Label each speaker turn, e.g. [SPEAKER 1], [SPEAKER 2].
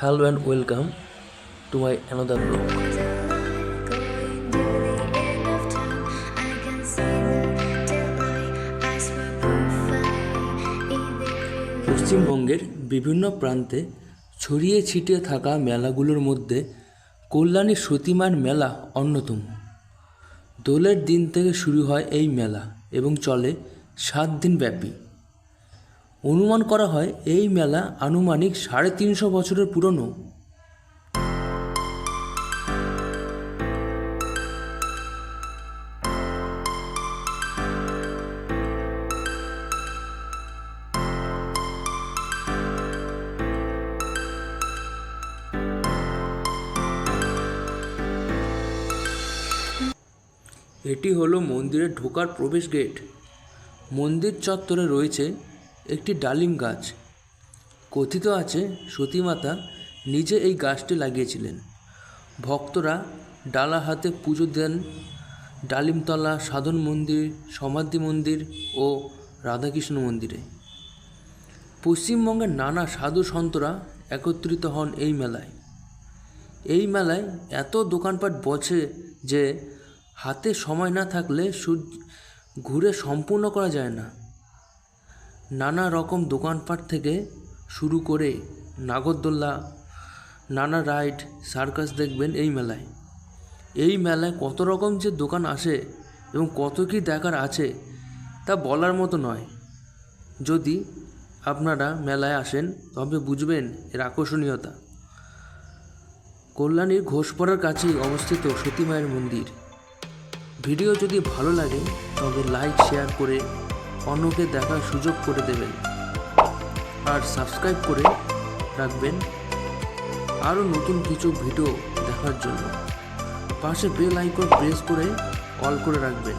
[SPEAKER 1] Hello and welcome to my another vlog. পশ্চিমবঙ্গের বিভিন্ন প্রান্তে ছড়িয়ে ছিটিয়ে থাকা মেলাগুলোর মধ্যে কল্যাণী সতীমার মেলা অন্যতম দোলের দিন থেকে শুরু হয় এই মেলা এবং চলে সাত দিন ব্যাপী অনুমান করা হয় এই মেলা আনুমানিক সাড়ে তিনশো বছরের পুরনো। এটি হলো মন্দিরে ঢোকার প্রবেশ গেট মন্দির চত্বরে রয়েছে একটি ডালিম গাছ। কথিত আছে, সতীমাতা নিজে এই গাছটি লাগিয়েছিলেন। ভক্তরা ডালা হাতে পুজো দেন। ডালিমতলা সাধন মন্দির, সমাধি মন্দির ও রাধাকৃষ্ণ মন্দিরে। পশ্চিমবঙ্গের নানা সাধু সন্তরা একত্রিত হন এই মেলায়। এই মেলায় এত দোকানপাট বসে যে হাতে সময় না থাকলে ঘুরে সম্পূর্ণ করা যায় না। নানা রকম দোকানপাট থেকে শুরু করে নাগরদোল্লা নানা রাইড, সার্কাস দেখবেন এই মেলায়। এই মেলায় কত রকম যে দোকান আসে এবং কত কী দেখার আছে তা বলার মতো নয়। যদি আপনারা মেলায় আসেন, তবে বুঝবেন এর আকর্ষণীয়তা। কল্যাণীর ঘোষপাড়ার কাছেই অবস্থিত সতী মায়ের মন্দির। ভিডিও যদি ভালো লাগে, তবে লাইক, শেয়ার করে অন্যকে দেখার সুযোগ করে দেবেন। আর সাবস্ক্রাইব করে রাখবেন আরও নতুন কিছু ভিডিও দেখার জন্য। পাশে বেল আইকন প্রেস করে অল করে রাখবেন।